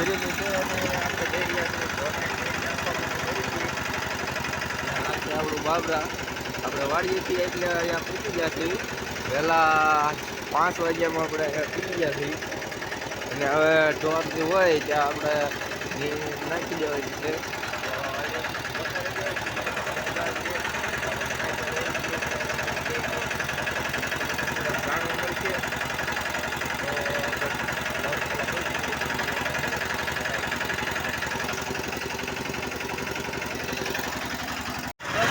ભરેલું છે અને આપણે છીએ આપણું બાબરા. આપણે વાડીએથી એટલે અહીંયા પૂછી ગયા છીએ. પહેલાં પાંચ વાગ્યામાં આપણે અહીંયા પૂછી ગયા છીએ. અને હવે ઢોર જે હોય ત્યાં આપણે નાખી દેવાની છે જાણવા મળશે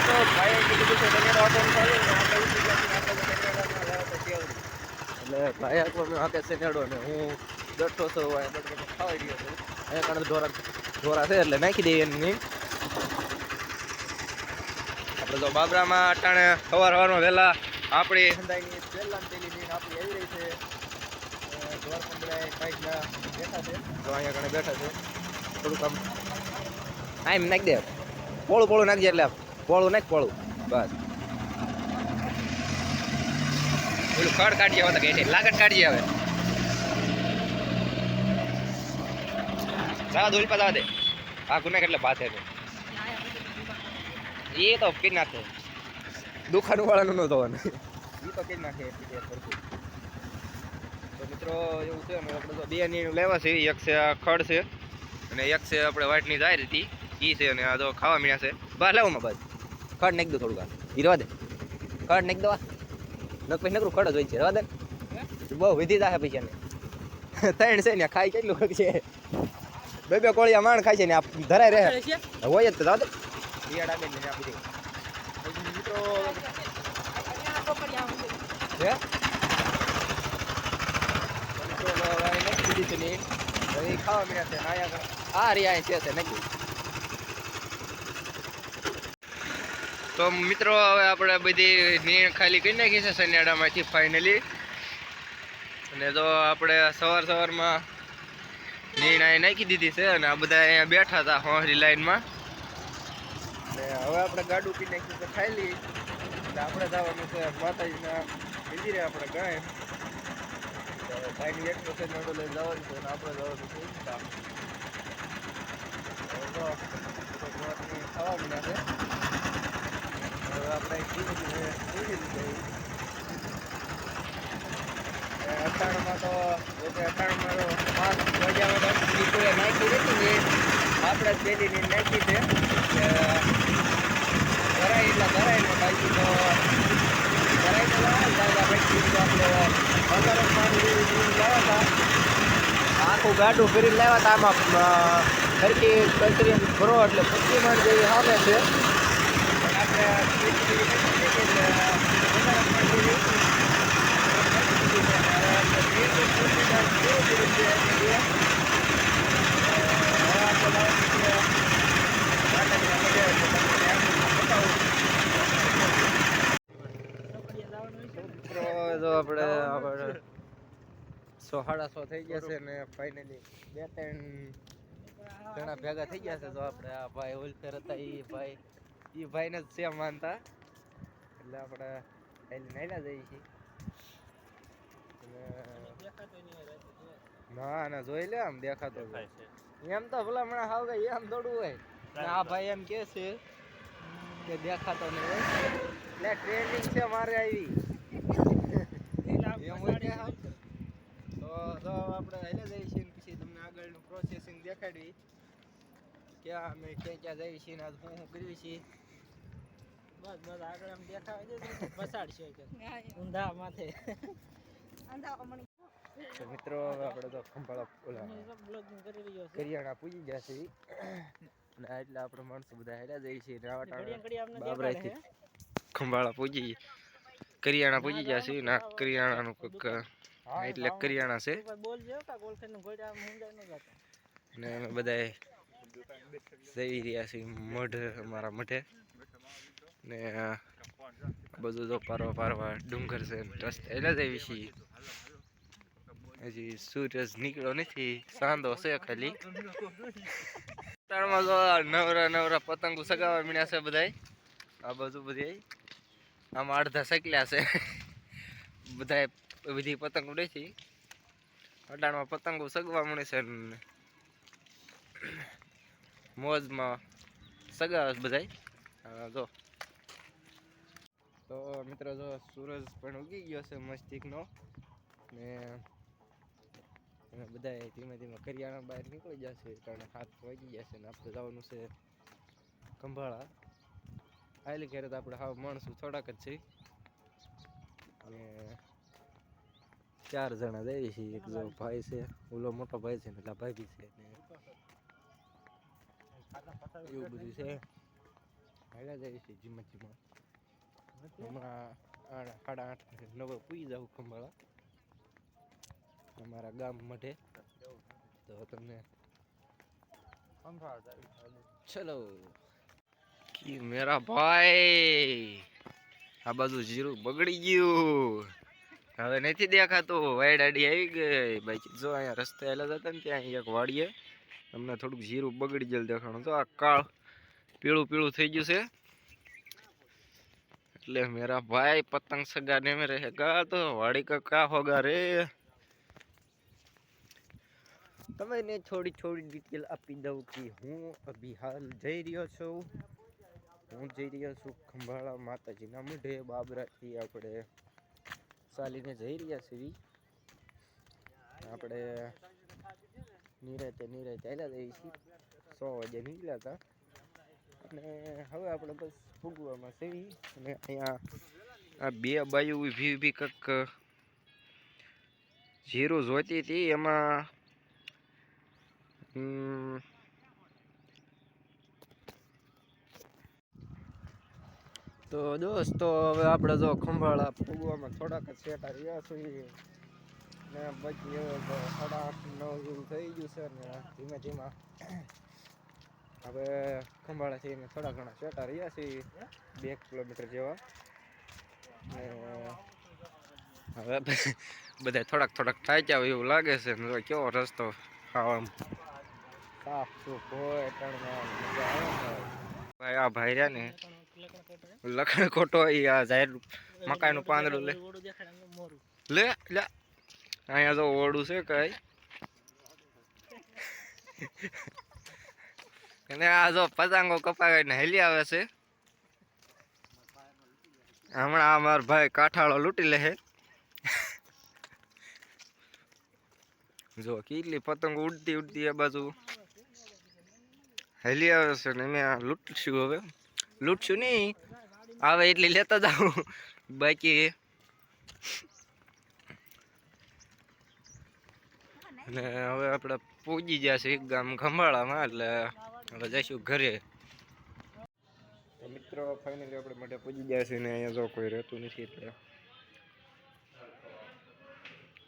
તો ભાઈએ કીધું કે તમે ઓર્ડર કરો ને આપણે ઉઠી ગયા છીએ, આપણે તો કન્યાડામાં લાવ્યા હતા કેવું. એટલે ભાઈ આખો હાથે શેનાડો ને હું બેઠો છું ખાવાઈ રહ્યો છું. અહીંયા કારણે ઢોરા ઢોરા છે એટલે નાખી દઈએ એમની આપણે તો બાબરામાં અટાણે સવાર સવારમાં વહેલા આપણી હંદાઈની પહેલા પેલી આપણી આવી રહી છે. ઢોર પણ કાંઈકના બેઠા છે. તો અહીંયા કણે બેઠા છે. થોડુંક આમ હા નાખી દે. પોળું પોળું નાખજે એટલે પોળું નાખ પોળું. બસ. પેલું ખડ કાઢીએ હવે તો કે લાગત કાઢીએ હવે. જવા દો ઉલ્પા દે. આ ગુના કેટલે પાસે છે. એ તો પી નાખે. દુકાન વાળાનું ન થવાનું. એ તો કઈ નાખે એટલી દેર. તો મિત્રો એવું છે ને આપણે તો બે ની લેવા છે. એક છે આ ખડ છે અને એક છે આપણે વાટની જાય હતી. ઈ છે અને આ તો ખાવા મળ્યા છે. બહાર લેવામાં બસ ખડ નાખી દો થોડુંક હીરવા દે. ખડ નાખી દો. નક પછી નકરું ખડો જોઈ હોય છે રવા દે. બહુ વિધિ જાહે પૈસા ને ત્રણ છે ને ખાઈ કેટલું છે? બે બે કોળિયા માણ ખાય છે ને આ ધરાય રહે. હોય જ તો દાદા દે. રિયાડ ને આ બધી. મિત્રો હે? મિત્રો હવે નાખી દીધી છે ને. હવે ઈ ખાવા મળ્યા છે આ રિયા છે છે તો મિત્રો, હવે આપણે બધી નીણ ખાલી કરી નાખી છે સન્યાડામાંથી ફાઇનલી અને તો આપણે સવાર સવારમાં નીણ અહીં નાખી દીધી છે અને આ બધા અહીંયા બેઠા હતા હોહરી લાઈનમાં. ને હવે આપણે ગાડું પી નાખ્યું છે ખાલી. એટલે આપણે જવાનું છે માતાજીના મંદિરે આપણે ગાય ભાઈની એક વખત નડો લઈને જવાનું છે અને આપણે જવાનું છે ઈચ્છા. હવે તો ભગવાનની ખાવા મળ્યા છે. આપણે તો એટલે તો પાંચ દીકરીએ નાખી હતી ને, આપણે પેલી નાખી છે. ભરાય એટલે ભરાય ને, બાકી તો ભરાય તો આખું ગાડું ફરી લાવ્યા હતા આમાં સરખી કચરી ભરો એટલે પચીસ મણ જેવી આવે છે. પણ આપણે આપણે સો થઈ ગયા છે ને ફાઇનલી જણા ભેગા થઈ ગયા છે. તો આપણે આ ભાઈ ઓલફેર હતા એ ભાઈ એ ભાઈને જ છે માનતા. એટલે આપણે પહેલી નાયલા જઈએ છીએ. ના ના જોઈ લે આમ દેખાતો એમ તો ભલા મને હાવ ગઈ એમ દોડવું હોય. આ ભાઈ એમ કે છે કે દેખાતો નહીં હોય. એટલે ટ્રેનિંગ છે મારે આવી. એમ હોય કે તો તો આપણે હાલે જઈએ છીએ ને પછી તમને આગળનું પ્રોસેસિંગ દેખાડવી. ક્યાં અમે ક્યાં ક્યાં જઈએ છીએ ને આજ શું શું કરીએ છીએ. બસ બસ આગળ આમ દેખાવા દે તો પસાડશે કે ઊંધા માથે. તો મિત્રો હવે આપણે તો ખંભાળા ઓલા બ્લોગિંગ કરી રહ્યો છે. કરિયાણા પૂજી ગયા છે. અને એટલે આપણે માણસો બધા હેડા જઈએ છીએ ઘડિયા બાબરાથી ખંભાળા પૂજી. કરિયાણા પૂજી ગયા છે ના કરિયાણાનું કોઈક એટલે કરિયાણા છે. છે બોલજો કા ગોલફેનનું ઘોડા મુંજાઈ ન જતો અને અમે બધાએ જઈ રહ્યા છીએ મઢ અમારા મઢે. ને બધું તો પારવા પારવા ડુંગર છે રસ્તે એટલે જ આવી છીએ. હજી સૂરજ નીકળ્યો નથી, સાંધો છે ખાલી. તારમાં જો નવરા નવરા પતંગો સગાવા મીણ્યા છે બધાય. આ બધું બધી આમાં અડધા સકલ્યા છે. બધાય બધી પતંગ ઉડે છે અડાણમાં પતંગો સગવા મળે છે મોજમાં સગાવે બધાય. જો. તો મિત્રો જો સૂરજ પણ ઉગી ગયો છે મસ્તિકનો ને અને બધા ધીમે ધીમે કરિયાણા બહાર નીકળી જશે કારણ હાથ વાગી જશે ને આપણે જવાનું છે ખંભાળા. આવેલી ઘેરે તો આપણે હાવ માણસું થોડાક જ છે અને ચાર જણા જઈએ છીએ. એક જો ભાઈ છે, ઓલો મોટો ભાઈ છે ને એટલે બી છે ને એવું બધું છે. હાલ્યા જઈએ છીએ, જીમત જીમત. હમણાં સાડા આઠ નવે પૂઈ જાઉં ખંભાળા અમારા ગામ માટે તો તમને ચલો કી મેરા ભાઈ આ બાજુ જીરું બગડી ગયું હવે નથી દેખાતું વાયડાડી આવી ગઈ બાકી જો અહીંયા રસ્તે આવેલા હતા ને ત્યાં એક વાડીએ તમને થોડુંક જીરું બગડી ગયેલું દેખાણું તો આ કાળ પીળું પીળું થઈ ગયું છે એટલે મેરા ભાઈ પતંગ સગા ને રહેગા તો વાડી કકા હોગા રે? તમે થોડી થોડી ડિટેલ આપી દઉં કે હું અભી હાલ જઈ રહ્યો છું. હું જઈ રહ્યો છું ખંભાળા માતાજીના મુઢે, બાબરાથી આપણે ચાલીને જઈ રહ્યા છીએ. આપણે નિરાતે નિરાતે આવ્યા જઈએ છીએ. સો વાગે નીકળ્યા હતા. અને હવે આપણે બસ ફૂગવામાં સેવી અને અહીંયા આ બે બાજુ ઊભી ઊભી કંઈક જીરું જોતી હતી. એમાં તો દોસ્તો હવે આપણે જો ખંભાળા ફૂગવામાં થોડાક જ સેટા રહ્યા છીએ. ને બાકી હવે સાડા આઠ નવ જેવું થઈ ગયું છે ને ધીમે ધીમે હવે ખંભાળાથી અમે થોડા ઘણા સેટા રહ્યા છીએ બે કિલોમીટર જેવા. હવે બધા થોડાક થોડાક થાક્યા હોય એવું લાગે છે કેવો રસ્તો આમ સાફ સુફ હોય ભાઈ આ ભાઈ રહ્યા ને લખણ ખોટો આ જાહેર મકાઈનું પાંદડું લે. લે લે. અહીંયા તો ઓળું છે કઈ. અને આ જો પતંગો કપાવીને હેલી આવે છે. હમણાં આ મારો ભાઈ કાંઠાળો લૂંટી લે છે. જો કેટલી પતંગો ઉડતી ઉડતી આ બાજુ હેલી આવે છે ને મેં આ લૂંટશું હવે. લૂંટશું નહીં. આવે એટલી લેતા જાઉં. બાકી અને હવે આપણે પૂજી ગયા છીએ ગામ ખંભાળામાં એટલે હવે જઈશું ઘરે. તો મિત્રો ફાઇનલી આપણે માટે પૂજી ગયા છે ને અહીંયા જો કોઈ રહેતું નથી એટલે.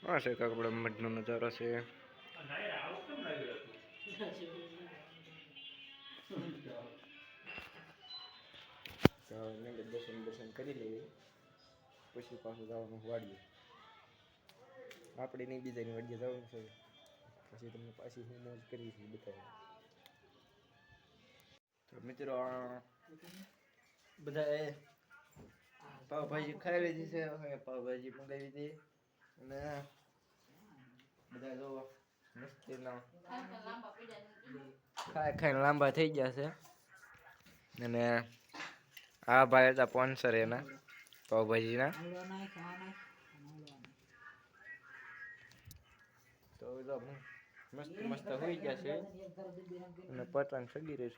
હા છે કાંક આપણે મઢનો નજારો છે. દર્શન દર્શન કરી લઈએ. પછી પાછું જવાનું વાડીએ. આપણે નહીં બીજાની વાડીએ જવાનું છે. પછી તમને પાછી હું મોજ કરી છે બતાવું મિત્રો બધાએ પાવભાજી ખાઈ લીધી છે. પાવભાજી મંગાવી લીધી. અને બધા જો મસ્તીના ખાઈ ખાઈને લાંબા થઈ ગયા છે. અને આ ભાઈ હતા સ્પોન્સર એના, પાવભાજીના. તો મસ્ત મસ્ત હોઈ ગયા છે. અને પતંગ સગી રહી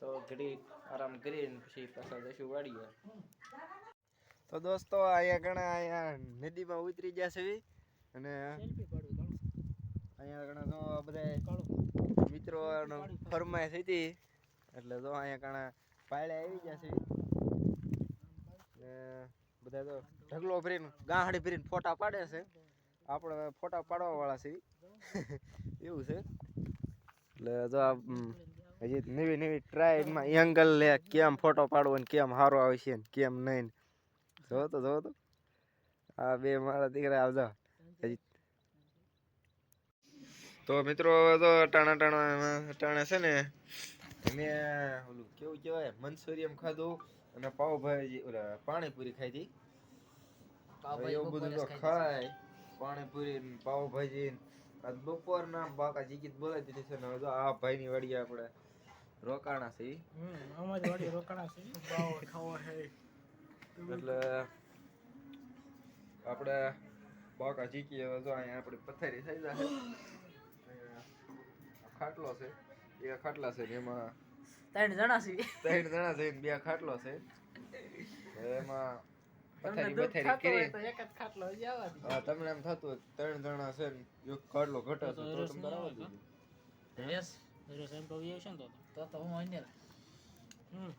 તો ઘડી આરામ કરીને પછી પાછા જશું વાડીએ. તો દોસ્તો, અહીંયા ઘણા અહીંયા નદીમાં ઉતરી ગયા છે. અને અહીંયા ઘણા જો બધા મિત્રો મિત્રો થઈ હતી એટલે જો અહીંયા ઘણા પાળે આવી ગયા છે. બધા તો ઢગલો ભરીને, ગાંહડી ભરીને ફોટા પાડે છે. આપણે ફોટા પાડવા વાળા છે એવું છે? એટલે જો આ હજી નવી નવી ટ્રાયમાં એંગલ લે કેમ ફોટો પાડવો ને કેમ સારો આવશે ને કેમ નહીં જો તો જો તો. આ બે મારા દીકરા આવજો. હજી. તો મિત્રો હવે તો ટાણા ટાણા ટાણા છે ને મેં ઓલું કેવું કહેવાય મનસુરિયમ ખાધું અને પાવભાજી ઓલા પાણીપુરી ખાધી. એવું બધું તો ખાય પાણીપુરી ને આજ બપોરના બાકા જીગીત બોલાવી દીધી છે ને જો આ ભાઈની વાડી આપણે રોકાણા છે હમ અમારી વાડી રોકાણા છે બાવો ખાવા હે એટલે આપણે બાકા જીકી હવે જો અહીંયા આપણી પથારી થઈ જશે ખાટલો છે બે ખાટલા છે ને એમાં ત્રણ જણા છે ત્રણ જણા છે બે ખાટલો છે. એમાં તમને પથારી હોય કરી. તો એક જ ખાટલો હજી દે. હા તમને એમ થતું ત્રણ જણા છે ને એક ખાટલો ઘટે છે તો તમે બરાબર દીધું. તો. તો હું અહીંયા હમ.